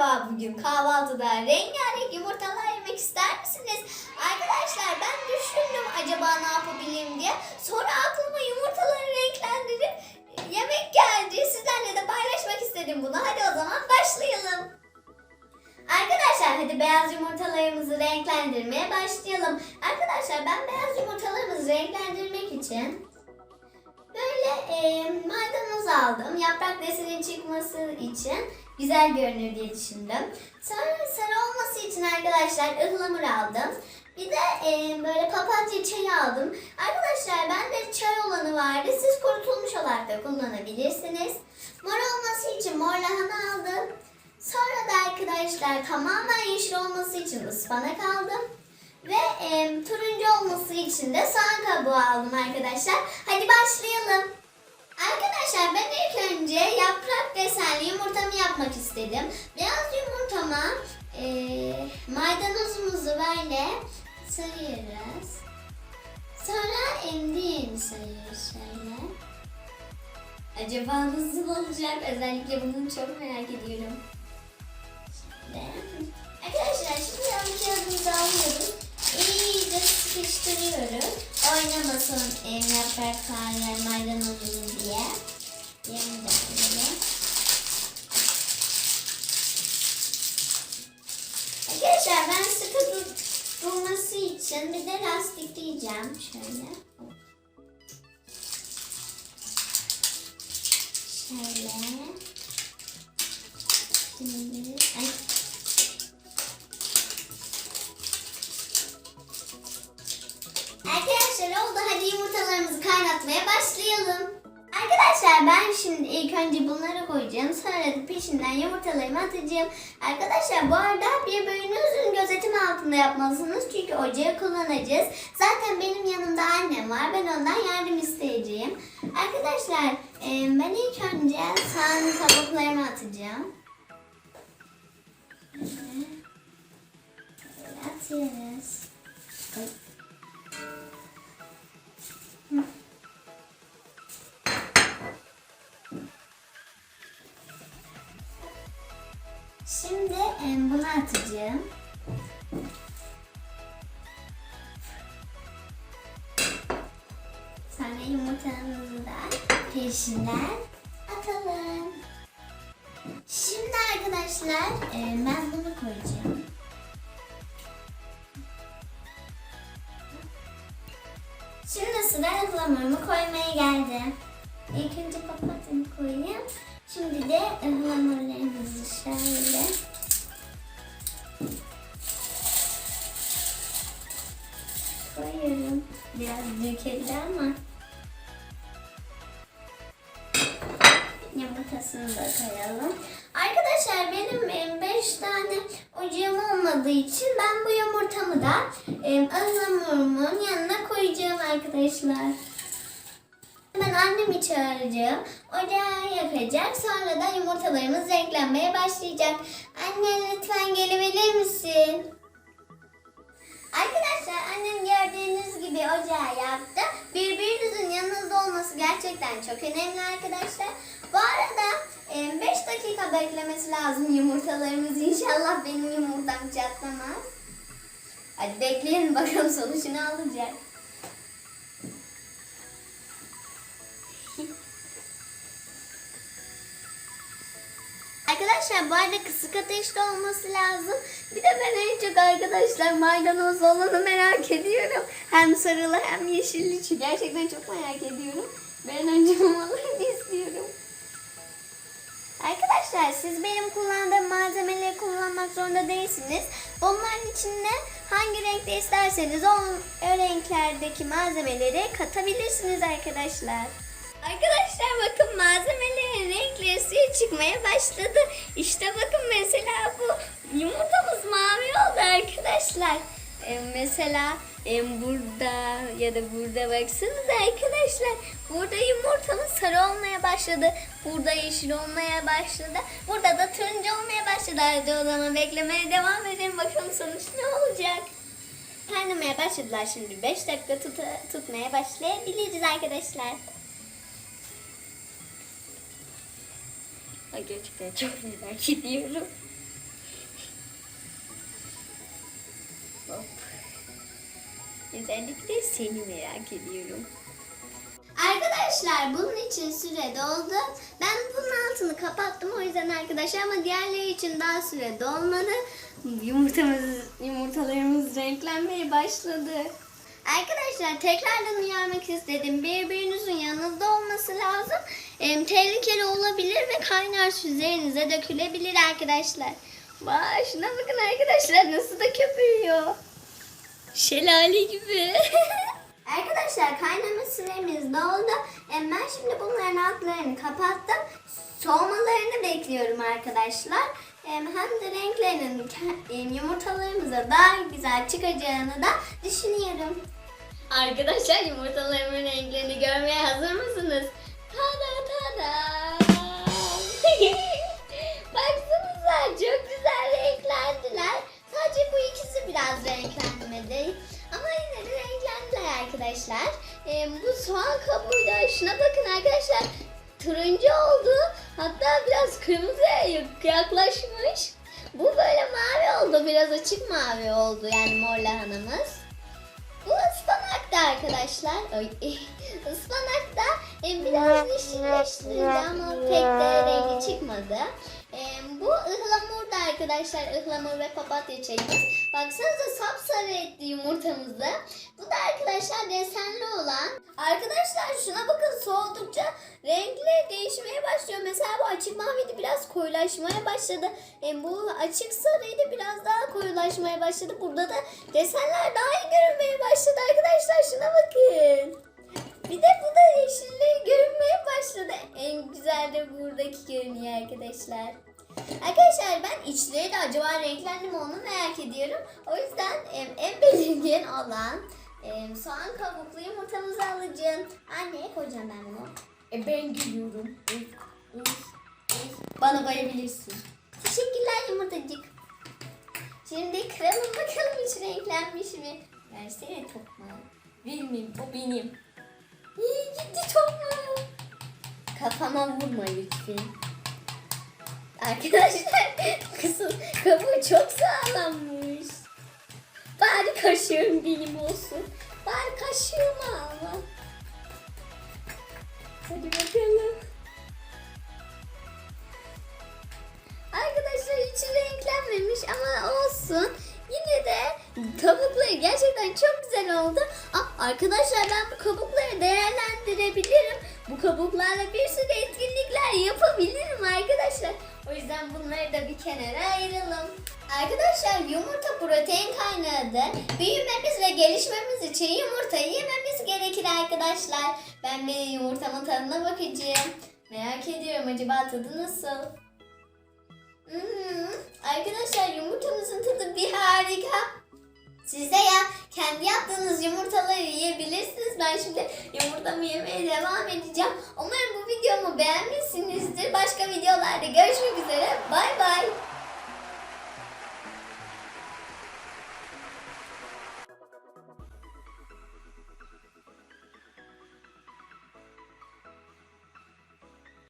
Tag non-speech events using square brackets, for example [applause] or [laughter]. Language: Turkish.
Merhaba, bugün kahvaltıda rengarenk yumurtalar yemek ister misiniz? Arkadaşlar ben düşündüm acaba ne yapabilirim diye. Sonra aklıma yumurtaları renklendirip yemek geldi. Sizlerle de paylaşmak istedim bunu. Hadi o zaman başlayalım. Arkadaşlar hadi beyaz yumurtalarımızı renklendirmeye başlayalım. Arkadaşlar ben beyaz yumurtalarımızı renklendirmek için Böyle e, maydanoz aldım. Yaprak deseni çıkması için güzel görünür diye düşündüm. Sonra sarı olması için arkadaşlar ıhlamur aldım. Bir de e, böyle papatya çayı aldım. Arkadaşlar bende çay olanı vardı. Siz kurutulmuş olarak da kullanabilirsiniz. Mor olması için mor lahana aldım. Sonra da arkadaşlar tamamen yeşil olması için ıspanak aldım. Ve e, turuncu olması için de soğan kabuğu aldım arkadaşlar. Hadi başlayalım. Arkadaşlar ben ilk önce yaprak desenli yumurtamı yapmak istedim. Beyaz yumurtama e, maydanozumuzu böyle sarıyoruz. Sonra emdiğini sarıyoruz şöyle. Acaba nasıl olacak? Özellikle bunu çok merak ediyorum. Şöyle. Arkadaşlar şimdi yan kağıdımızı alıyoruz. İyice sıkıştırıyoruz. Oynamasın e, yapraklar yani maydanozumuz diye. Yeniden böyle. Arkadaşlar ben sıkı durması için bir de lastikleyeceğim. Şöyle. Şöyle. Arkadaşlar ben şimdi ilk önce bunları koyacağım. Sonra da peşinden yumurtalarımı atacağım. Arkadaşlar bu arada birbirinizin gözetim altında yapmalısınız. Çünkü ocağı kullanacağız. Zaten benim yanımda annem var. Ben ondan yardım isteyeceğim. Arkadaşlar e, ben ilk önce soğan kabuklarımı atacağım. Böyle atıyoruz. Bunu atacağım. Sonra yumurtamızı da peşinden atalım. Şimdi arkadaşlar em, ben bunu koyacağım. Şimdi sıra ıhlamurumu koymaya geldi. İlk önce papatyamı koyayım. Şimdi de ıhlamurlarımızı şöyle Döküldü ama yumurtasını da koyalım. Arkadaşlar benim 5 tane ocağım olmadığı için ben bu yumurtamı da e, ıhlamurumun yanına koyacağım arkadaşlar. Ben annemi çağıracağım. Ocağı yakacak. Sonra da yumurtalarımız renklenmeye başlayacak. Anne lütfen gerçekten çok önemli arkadaşlar. Bu arada 5 dakika beklemesi lazım yumurtalarımız. İnşallah benim yumurtam çatlamaz. Hadi bekleyin bakalım sonucu ne olacak. [laughs] Arkadaşlar bu arada kısık ateşte olması lazım. Bir de ben en çok arkadaşlar maydanoz olanı merak [laughs] ediyorum. Hem sarılı hem yeşilli. Gerçekten çok merak ediyorum. Ben önce mamalarını [laughs] istiyorum. Arkadaşlar siz benim kullandığım malzemeleri kullanmak zorunda değilsiniz. Bunların içine hangi renkte isterseniz o renklerdeki malzemeleri katabilirsiniz arkadaşlar. Arkadaşlar bakın malzemelerin renkleri suya çıkmaya başladı. İşte bakın mesela bu yumurtamız mavi oldu arkadaşlar. Ee, mesela e, burada ya da burada baksanıza arkadaşlar. Burada yumurtamız sarı olmaya başladı. Burada yeşil olmaya başladı. Burada da turuncu olmaya başladı. Hadi o zaman beklemeye devam edelim. Bakalım sonuç ne olacak. Kaynamaya başladılar şimdi. 5 dakika tut- tutmaya başlayabiliriz arkadaşlar. Ay gerçekten çok merak ediyorum. Özellikle seni merak ediyorum. Arkadaşlar bunun için süre doldu. Ben bunun altını kapattım o yüzden arkadaşlar ama diğerleri için daha süre dolmadı. Yumurtamız, yumurtalarımız renklenmeye başladı. Arkadaşlar tekrardan uyarmak istedim. Birbirinizin yanınızda olması lazım. Em, tehlikeli olabilir ve kaynar su üzerinize dökülebilir arkadaşlar. Vay şuna bakın arkadaşlar nasıl da köpürüyor. Şelale gibi. [laughs] Arkadaşlar kaynama süremiz doldu. Ben şimdi bunların altlarını kapattım. Soğumalarını bekliyorum arkadaşlar. Em, Hem de renklerinin yumurtalarımıza daha güzel çıkacağını da düşünüyorum. Arkadaşlar yumurtalarımın renklerini görmeye hazır mısınız? Soğan kabuğuyla şuna bakın arkadaşlar. Turuncu oldu. Hatta biraz kırmızıya yak- yaklaşmış. Bu böyle mavi oldu. Biraz açık mavi oldu yani mor lahanamız. Bu ıspanak da arkadaşlar. Ay, [laughs] ıspanak da e, biraz yeşilleştirildi ama pek de rengi çıkmadı. Bu ıhlamur da arkadaşlar ıhlamur ve papatya çayımız. Baksanıza sapsarı etti yumurtamızı. Bu da arkadaşlar desenli olan. Arkadaşlar şuna bakın soğudukça renkleri değişmeye başlıyor. Mesela bu açık maviydi biraz koyulaşmaya başladı. E, bu açık sarıydı biraz daha koyulaşmaya başladı. Burada da desenler daha iyi görünmeye başladı arkadaşlar. Şuna bakın. Bir de bu da yeşilli görünmeye başladı. En güzel de buradaki görünüyor arkadaşlar. Arkadaşlar ben içleri de acaba renklendi mi onu merak ediyorum. O yüzden en belirgin olan soğan kabuklu yumurtamızı alacağım. Anneye koyacağım ben bunu. E ben üf. Bana bayabilirsin. Teşekkürler yumurtacık. Şimdi kıralım bakalım hiç renklenmiş mi? Versene tokmağı. Benim, o benim. İyi gitti tokmağı. Kafama vurma lütfen. Arkadaşlar kızın kabuğu çok sağlammış. Bari kaşığım benim olsun. Bari kaşığımı al. Hadi bakalım. Arkadaşlar içi renklenmemiş ama olsun. Yine de kabukları gerçekten çok güzel oldu. Aa, arkadaşlar ben bu kabukları değerlendirebilirim. Bu kabuklarla bir sürü etkinlikler yapabilirim arkadaşlar. O yüzden bunları da bir kenara ayıralım. Arkadaşlar yumurta protein kaynağıdır. Büyümemiz ve gelişmemiz için yumurtayı yememiz gerekir arkadaşlar. Ben bir yumurtamın tadına bakacağım. Merak ediyorum acaba tadı nasıl? Hmm, arkadaşlar yumurtamızın tadı bir harika. Siz de ya kendi yaptığınız yumurtaları yiyebilirsiniz. Ben şimdi yumurtamı yemeye devam edeceğim. Umarım bu videomu beğenmişsinizdir. Başka videolarda görüşmek üzere. Bay bay.